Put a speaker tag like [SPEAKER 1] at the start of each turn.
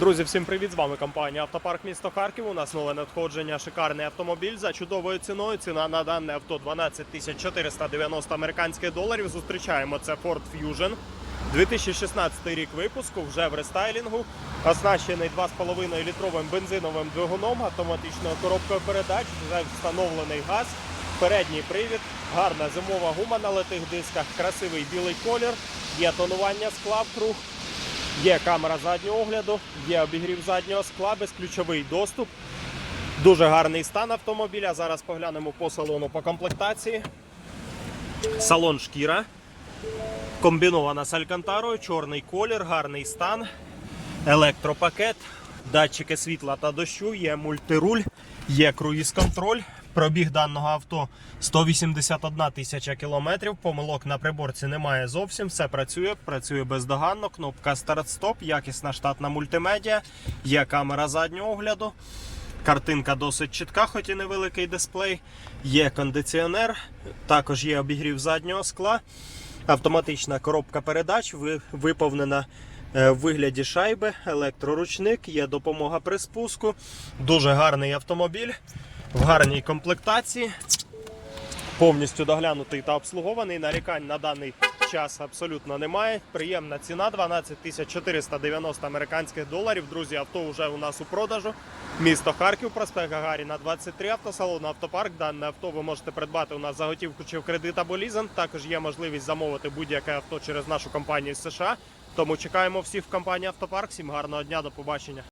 [SPEAKER 1] Друзі, всім привіт! З вами компанія Автопарк місто Харків. У нас нове надходження. Шикарний автомобіль за чудовою ціною. Ціна на дане авто 12 490 американських доларів. Зустрічаємо це Ford Fusion. 2016 рік випуску вже в рестайлінгу. Оснащений 2,5 літровим бензиновим двигуном, автоматичною коробкою передач, вже встановлений газ, передній привід, гарна зимова гума на литих дисках, красивий білий колір, є тонування скла в круг. Є камера заднього огляду, є обігрів заднього скла, безключовий доступ. Дуже гарний стан автомобіля. Зараз поглянемо по салону по комплектації. Салон шкіра. Комбінована з алькантарою, чорний колір, гарний стан. Електропакет, датчики світла та дощу, є мультируль, є круїз-контроль. Пробіг даного авто 181 тисяча кілометрів. Помилок на приборці немає зовсім. Все працює, працює бездоганно. Кнопка старт-стоп, якісна штатна мультимедіа, є камера заднього огляду. Картинка досить чітка, хоч і невеликий дисплей. Є кондиціонер, також є обігрів заднього скла. Автоматична коробка передач виповнена е, в вигляді шайби, електроручник, є допомога при спуску. Дуже гарний автомобіль в гарній комплектації. Повністю доглянутий та обслугований. Нарікань на даний час абсолютно немає. Приємна ціна 12 тисяч 490 американських доларів. Друзі, авто вже у нас у продажу. Місто Харків, проспект Гагаріна, 23 автосалон, автопарк. Дане авто ви можете придбати у нас за готівку чи в кредит або лізинг. Також є можливість замовити будь-яке авто через нашу компанію з США. Тому чекаємо всіх в компанії Автопарк. Всім гарного дня, до побачення.